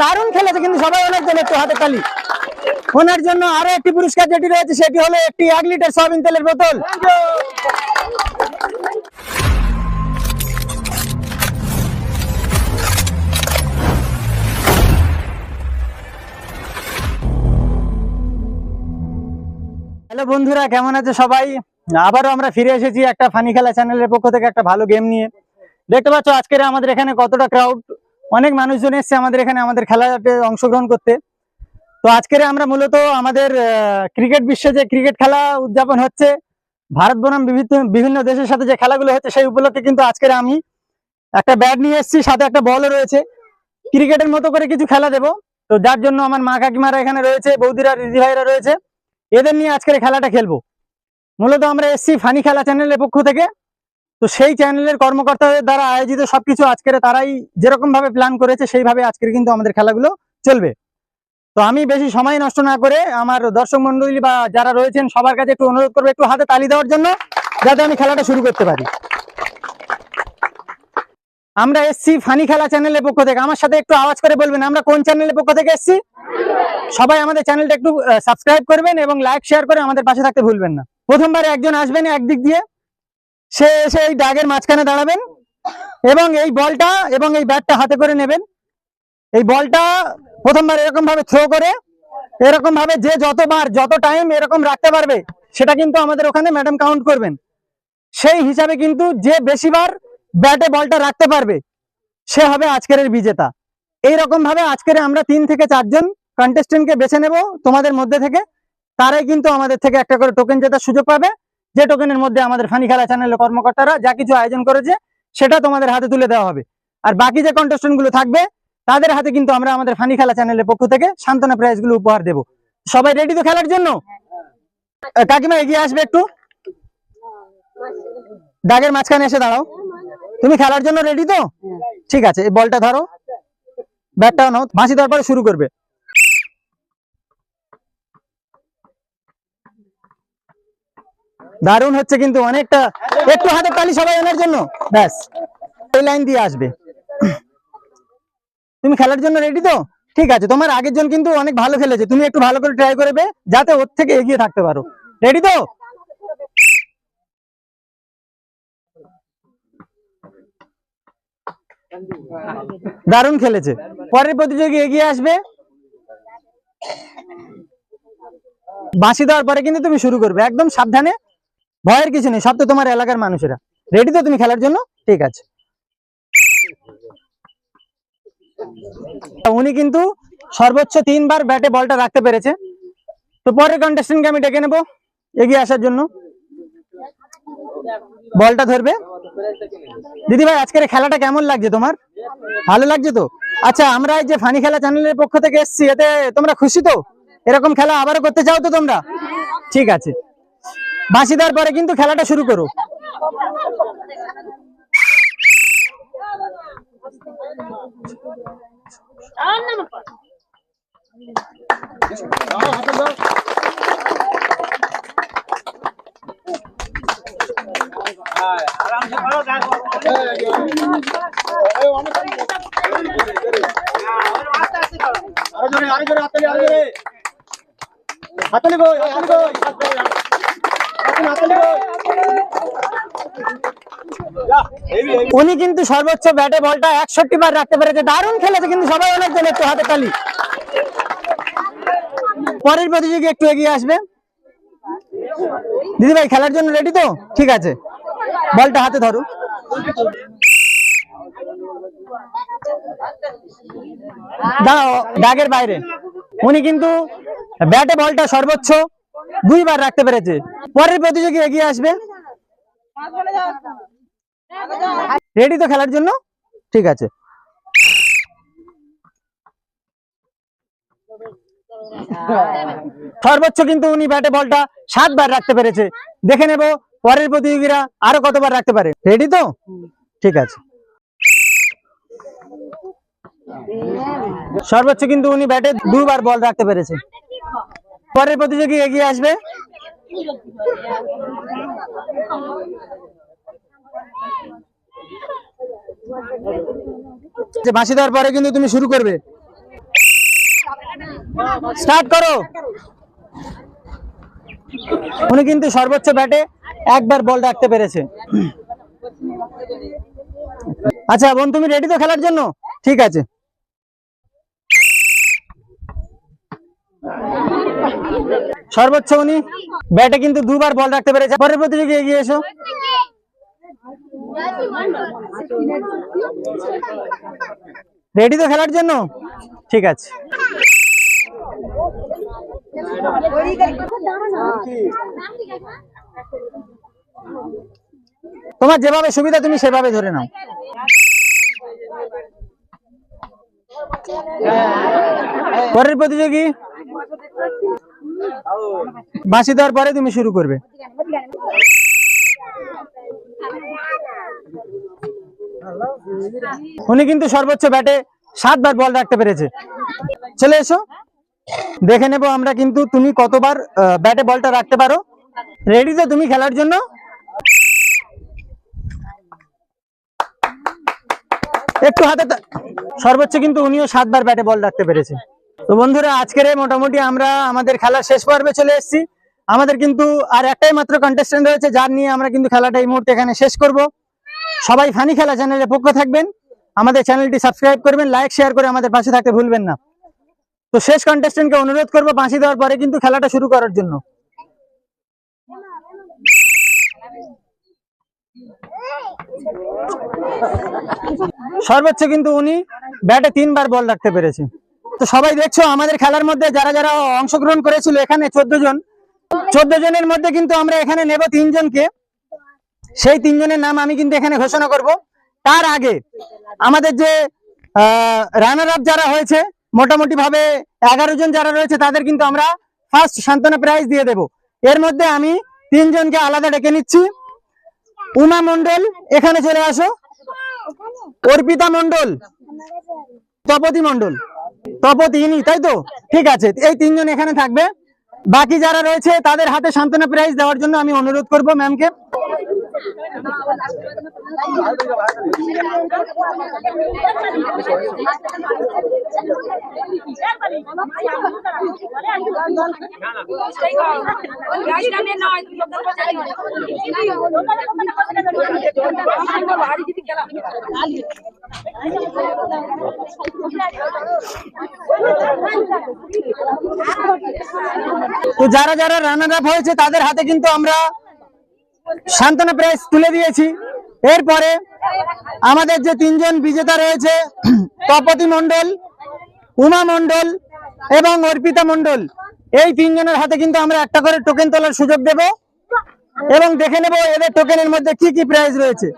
দারুণ খেলেছে কিন্তু সবাই অনেক জন একটু হাতে তালি। ওনার জন্য আরও একটি পুরস্কার যেটি রয়েছে, সেটি হলো একটি এক লিটার সয়াবিন তেলের বোতল। হ্যালো বন্ধুরা, কেমন আছে সবাই? আবারও আমরা ফিরে এসেছি একটা ফানি খেলা চ্যানেলের পক্ষ থেকে একটা ভালো গেম নিয়ে। দেখতে পাচ্ছ আজকের আমাদের এখানে কতটা ক্রাউড অনেক মানুষজন এসছে আমাদের এখানে আমাদের খেলাতে অংশগ্রহণ করতে। তো আজকের আমরা মূলত আমাদের ক্রিকেট বিশ্বে যে ক্রিকেট খেলা উদযাপন হচ্ছে, ভারত বনাম বিভিন্ন দেশের সাথে যে খেলাগুলো হচ্ছে সেই উপলক্ষে কিন্তু আজকের আমি একটা ব্যাট নিয়ে এসেছি, সাথে একটা বলও রয়েছে। ক্রিকেটের মতো করে কিছু খেলা দেবো। তো যার জন্য আমার মা কাকিমারা এখানে রয়েছে, বৌদিরা, দিদি ভাইরা রয়েছে, এদের নিয়ে আজকের খেলাটা খেলব। মূলত আমরা এসছি ফানি খেলা চ্যানেলের পক্ষ থেকে। তো সেই চ্যানেলের কর্মকর্তাদের দ্বারা আয়োজিত সবকিছু আজকের তারাই যেরকম ভাবে প্ল্যান করেছে, সেইভাবে আজকের কিন্তু আমাদের খেলাগুলো চলবে। তো আমি বেশি সময় নষ্ট না করে আমার দর্শক মন্ডলী বা যারা রয়েছেন সবার কাছে একটু অনুরোধ করব একটু হাতে তালি দেওয়ার জন্য, যাতে আমি খেলাটা শুরু করতে পারি। আমরা এসছি ফানি খেলা চ্যানেলের পক্ষ থেকে। আমার সাথে একটু আওয়াজ করে বলবেন, আমরা কোন চ্যানেলের পক্ষ থেকে এসছি? সবাই আমাদের চ্যানেলটা একটু সাবস্ক্রাইব করবেন এবং লাইক শেয়ার করে আমাদের পাশে থাকতে ভুলবেন না। প্রথমবার একজন আসবেন একদিক দিয়ে। সে এসে এই ডাগের মাঝখানে দাঁড়াবেন এবং এই বলটা এবং এই ব্যাটটা হাতে করে নেবেন। এই বলটা প্রথমবার এরকম ভাবে থ্রো করে, এরকম ভাবে যে যতবার, যত টাইম এরকম রাখতে পারবে, সেটা কিন্তু আমাদের ওখানে ম্যাডাম কাউন্ট করবেন। সেই হিসাবে কিন্তু যে বেশিবার ব্যাটে বলটা রাখতে পারবে, সে হবে আজকের বিজেতা। এইরকম ভাবে আজকের আমরা তিন থেকে চারজন কন্টেস্টেন্টকে বেছে নেব তোমাদের মধ্যে থেকে। তারাই কিন্তু আমাদের থেকে একটা করে টোকেন জেতার সুযোগ পাবে। যে টোকেনের মধ্যে আমাদের ফানি খেলা চ্যানেলের কর্মকর্তারা যা কিছু আয়োজন করেছে, সেটা তোমাদের হাতে তুলে দেওয়া হবে। আর বাকি যে কন্টেস্টেন্টগুলো থাকবে তাদের হাতে কিন্তু আমরা আমাদের ফানি খেলা চ্যানেলের পক্ষ থেকে সান্ত্বনা প্রাইজগুলো উপহার দেবো। সবাই রেডি তো খেলার জন্য? কাকিমা এগিয়ে আসবে একটু। দাগের মাঝখানে এসে দাঁড়াও। তুমি খেলার জন্য রেডি তো? ঠিক আছে, এই বলটা ধরো। ব্যাটটাও নাও, বাঁশি দেওয়ার পরে শুরু করবে। দারুণ হচ্ছে কিন্তু অনেকটা। একটু হাতে তালি সবাই এনার জন্য। ব্যাস, এই লাইন দিয়ে আসবে। তুমি খেলার জন্য রেডি তো? ঠিক আছে, তোমার আগের জন কিন্তু অনেক ভালো খেলেছে। তুমি একটু ভালো করে ট্রাই করবে যাতে ওর থেকে এগিয়ে থাকতে পারো। রেডি তো? দারুণ খেলেছে। পরের প্রতিযোগী এগিয়ে আসবে। বাঁশি দেওয়ার পরে কিন্তু তুমি শুরু করবে। একদম সাবধানে। ভয়ের কিছু নেই, সব তো তোমার এলাকার মানুষেরা। রেডি তো তুমি খেলার জন্য? ঠিক আছে। উনি কিন্তু সর্বোচ্চ তিনবার ব্যাটে বলটা রাখতে পেরেছে। তো পরের কন্টেস্টেন্টকে আমি ডেকে নেব, এগিয়ে আসার জন্য। বলটা ধরবে। দিদি ভাই আজকের খেলাটা কেমন লাগছে তোমার? ভালো লাগছে তো? আচ্ছা আমরা এই যে ফানি খেলা চ্যানেলের পক্ষ থেকে এসেছি, এতে তোমরা খুশি তো? এরকম খেলা আবারও করতে চাও তো তোমরা? ঠিক আছে। বাঁশি দেওয়ার পরে কিন্তু খেলাটা শুরু করো। Annem yapar. Tamam, hadi lan. আরামসে করো কাজ আরও জোরে আরও জোরে হাততালি আরও জোরে হাততালি বই হাততালি বই হাততালি হাততালি বই উনি কিন্তু সর্বোচ্চ ব্যাটে বলটা একষট্টি বার রাখতে পেরেছে। দারুণ খেলেছে কিন্তু সবাই অনেক জন একটু হাতে তালি। পরের প্রতিযোগী একটু এগিয়ে আসবে। দিদি ভাই, খেলার জন্য রেডি তো? ঠিক আছে। বলটা হাতে ধরো দাঁড়াও, দাগের বাইরে। উনি কিন্তু ব্যাটে বলটা সর্বোচ্চ দুইবার রাখতে পেরেছে। পরের প্রতিযোগী এগিয়ে আসবে। রেডি তো খেলার জন্য? ঠিক আছে। সর্বোচ্চ কিন্তু উনি ব্যাটে বলটা সাতবার রাখতে পেরেছে। দেখে নেব পরের প্রতিযোগীরা আরও কতবার রাখতে পারে। রেডি তো? ঠিক আছে। সর্বোচ্চ কিন্তু উনি ব্যাটে দুবার বল রাখতে পেরেছে। পরের প্রতিযোগী এগিয়ে আসবে। যে বাঁশি দেওয়ার পরে কিন্তু তুমি শুরু করবে। স্টার্ট করো। উনি কিন্তু সর্বোচ্চ ব্যাটে একবার বল ডাকতে পেরেছে। আচ্ছা বোন, তুমি রেডি তো খেলার জন্য? ঠিক আছে। সর্বোচ্চ উনি। ব্যাটে কিন্তু দুবার বল রাখতে পেরেছে। পরের প্রতিযোগী এগিয়ে এসো। রেডি তো খেলার জন্য? ঠিক আছে। তোমার যেভাবে সুবিধা, তুমি সেভাবে ধরে নাও। পরের প্রতিযোগী বাঁশি দেওয়ার পরে তুমি শুরু করবে। উনি কিন্তু সর্বোচ্চ ব্যাটে সাতবার বল রাখতে পেরেছে। চলে এসো। দেখে নেব আমরা কিন্তু তুমি কতবার ব্যাটে বলটা রাখতে পারো। রেডি তো তুমি খেলার জন্য? একটু হাতে সর্বোচ্চ কিন্তু উনিও সাতবার ব্যাটে বল রাখতে পেরেছে। তো বন্ধুরা, আজকের মোটামুটি আমরা আমাদের খেলার শেষ পর্বে চলে এসেছি। আমাদের কিন্তু আর একটাই মাত্র কন্টেস্টেন্ট রয়েছে, যার নিয়ে আমরা কিন্তু খেলাটা এই মুহূর্তে এখানে শেষ করব। সবাই ফানি খেলা চ্যানেলে পক্ষ থাকবেন। আমাদের চ্যানেলটি সাবস্ক্রাইব করবেন লাইক শেয়ার করে আমাদের পাশে থাকতে ভুলবেন না। তো শেষ কন্টেস্টেন্টকে অনুরোধ করব বাঁশি দেওয়ার পরে কিন্তু খেলাটা শুরু করার জন্য। সর্বোচ্চ কিন্তু উনি ব্যাটে তিনবার বল রাখতে পেরেছে। তো সবাই দেখছ, আমাদের খেলার মধ্যে যারা যারা অংশগ্রহণ করেছিল, এখানে চোদ্দ জন। চোদ্দ জনের মধ্যে কিন্তু আমরা এখানে নেব তিনজনকে। সেই তিনজনের নাম আমি কিন্তু এখানে ঘোষণা করব। তার আগে আমাদের যে রানার আপ যারা হয়েছে মোটামুটি ভাবে এগারো জন যারা রয়েছে, তাদের কিন্তু আমরা ফার্স্ট সান্ত্বনা প্রাইজ দিয়ে দেব। এর মধ্যে আমি তিনজনকে আলাদা ডেকে নিচ্ছি। উমা মন্ডল এখানে চলে আসো। অর্পিতা মন্ডল তপতি মন্ডল তপতি ইনি তাই তো? ঠিক আছে, এই তিনজন এখানে থাকবে। বাকি যারা রয়েছে, তাদের হাতে সান্ত্বনা প্রাইজ দেওয়ার জন্য আমি অনুরোধ করব ম্যামকে তো যারা যারা রানার আপ হয়েছে, তাদের হাতে কিন্তু আমরা সান্ত্বনা প্রাইজ তুলে দিয়েছি। এরপরে আমাদের যে তিনজন বিজেতা রয়েছে, তপতি মন্ডল উমা মন্ডল এবং অর্পিতা মন্ডল এই তিনজনের হাতে কিন্তু আমরা একটা করে টোকেন তোলার সুযোগ দেব এবং দেখে নেব এদের টোকেনের মধ্যে কি কি প্রাইজ রয়েছে।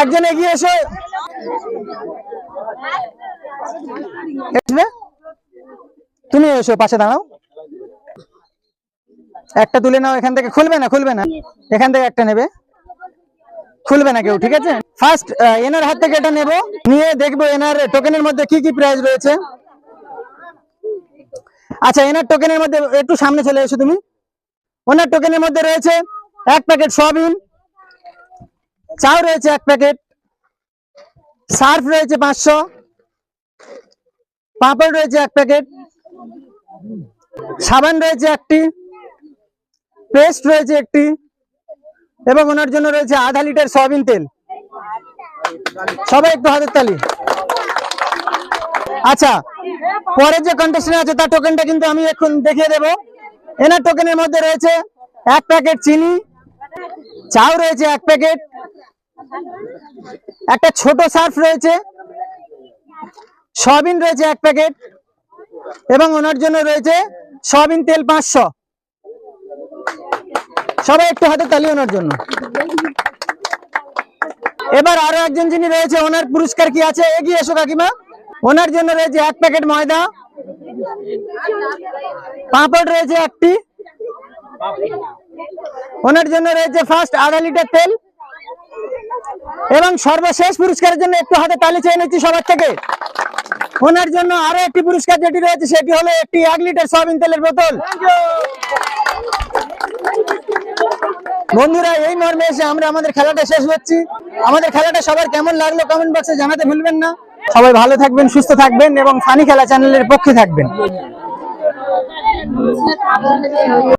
একজন এগিয়ে এসো? তুমি এসো, পাশে দাঁড়াও। একটা তুলে নাও এখান থেকে। খুলবে না খুলবে না। এখান থেকে একটা নেবে। খুলবে না কেউ, ঠিক আছে? ফার্স্ট এনার হাত থেকে এটা নেব। নিয়ে দেখব এনার টোকেনের মধ্যে কি কি প্রাইস রয়েছে। আচ্ছা এনার টোকেনের মধ্যে একটু সামনে চলে এসো তুমি। ওনার টোকেনের মধ্যে রয়েছে এক প্যাকেট সয়াবিন চাও রয়েছে এক প্যাকেট। সার্ফ রয়েছে পাঁচশো। পাঁপড় রয়েছে এক প্যাকেট। সাবান রয়েছে একটি। পেস্ট রয়েছে একটি। এবং ওনার জন্য রয়েছে আধা লিটার সয়াবিন তেল। সবাই একটু হাতের তালি। আচ্ছা পরের যে কন্টেস্টেন্ট আছে, তার টোকেনটা কিন্তু আমি এখন দেখিয়ে দেব। এনার টোকেনের মধ্যে রয়েছে এক প্যাকেট চিনি। চাও রয়েছে এক প্যাকেট। একটা ছোট সার্ফ রয়েছে। সয়াবিন রয়েছে এক প্যাকেট। এবং ওনার জন্য রয়েছে সয়াবিন তেল পাঁচশো। সবাই একটু হাতে তালি ওনার জন্য। এবার আরও একজন যিনি রয়েছে, ওনার পুরস্কার কি আছে? এগিয়ে এসো কাকিমা। ওনার জন্য রয়েছে এক প্যাকেট ময়দা। পাঁপড় রয়েছে একটি। ওনার জন্য রয়েছে ফার্স্ট আধা লিটার তেল। এবং সর্বশেষ পুরস্কারের জন্য একটু হাতে তালি চেয়ে নিচ্ছি সবার থেকে। ওনার জন্য আরও একটি পুরস্কার যেটি রয়েছে, সেটি হলো একটি এক লিটার সয়াবিন তেলের বোতল। বন্ধুরা, এই মর্মে এসে আমরা আমাদের খেলাটা শেষ হচ্ছি আমাদের খেলাটা সবার কেমন লাগল কমেন্ট বক্সে জানাতে ভুলবেন না। সবাই ভালো থাকবেন, সুস্থ থাকবেন এবং ফানি খেলা চ্যানেলের পক্ষে থাকবেন।